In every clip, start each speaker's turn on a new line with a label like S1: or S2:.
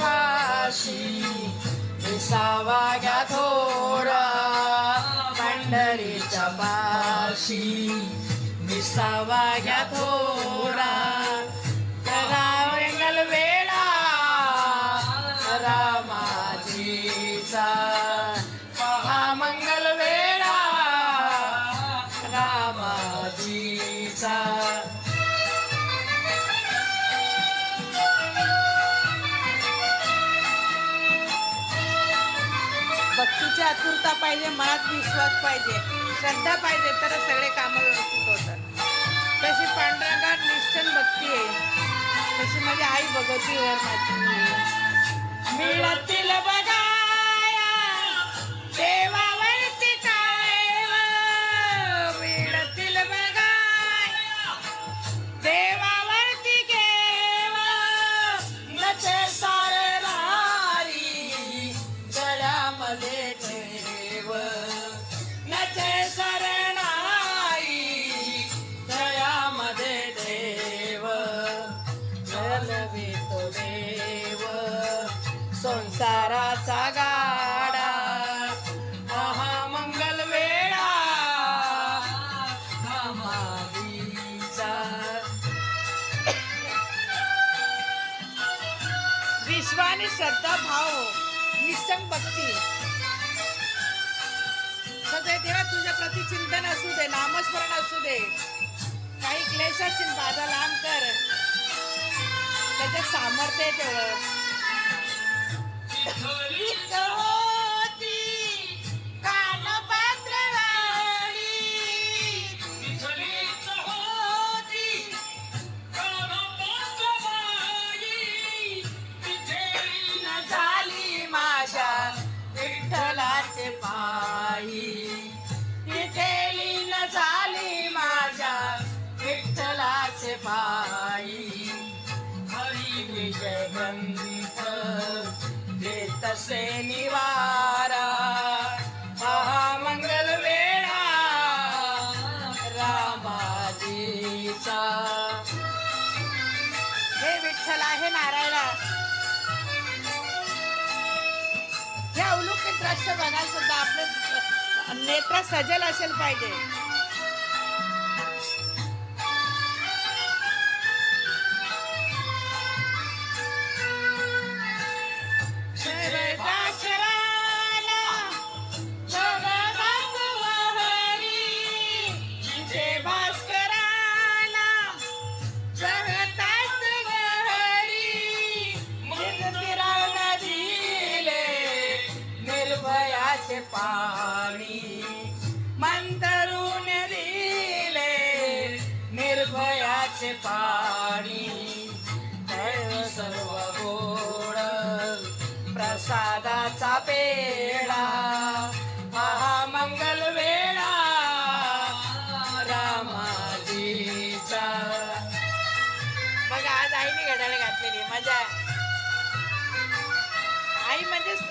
S1: पाशी विसावा घ्या थोडा पंढरीच्या पाशी विसावा घ्या थोडा
S2: भक्तीची आतुरता पाहिजे मनात विश्वास पाहिजे श्रद्धा पाहिजे तर सगळे कामं व्यवस्थित होतात. तशी पांडुरंगात निश्चल भक्ती आहे. तशी माझी आई भगवती वर माझी.
S1: संसाराचा गाडा. महामंगल वेळा. मामावीचा
S2: विश्वाने श्रद्धा भाव निश्चल भक्ती. सगळे देवा तुझ्या प्रति चिंतन असू दे नामस्मरण असू दे. काही क्लेश असतील बाधा लांब कर. त्याच्यात सामर्थ्य तेवढं.
S1: Let's go. देतसे निवारा महामंगल वेळा रामाजीचा.
S2: हे विठ्ठल आहे नारायणा. हे अवलोकित दृश्य बघायला सुद्धा आपले नेत्र सजल असेल पाहिजे. ભયા છે પાણી.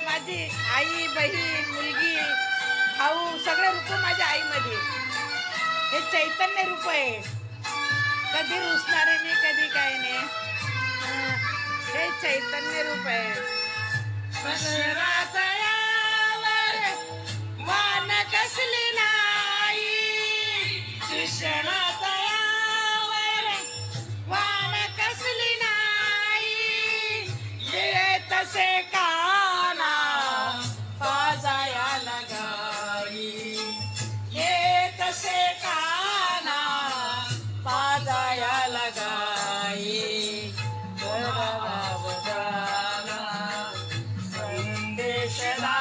S2: माझी आई बहीण मुलगी भाऊ सगळे रूप माझ्या आईमध्ये. हे चैतन्य रूप आहे. कधी रुसणारे नाही कधी काय नाही. हे चैतन्य रूप आहे.
S1: 别打。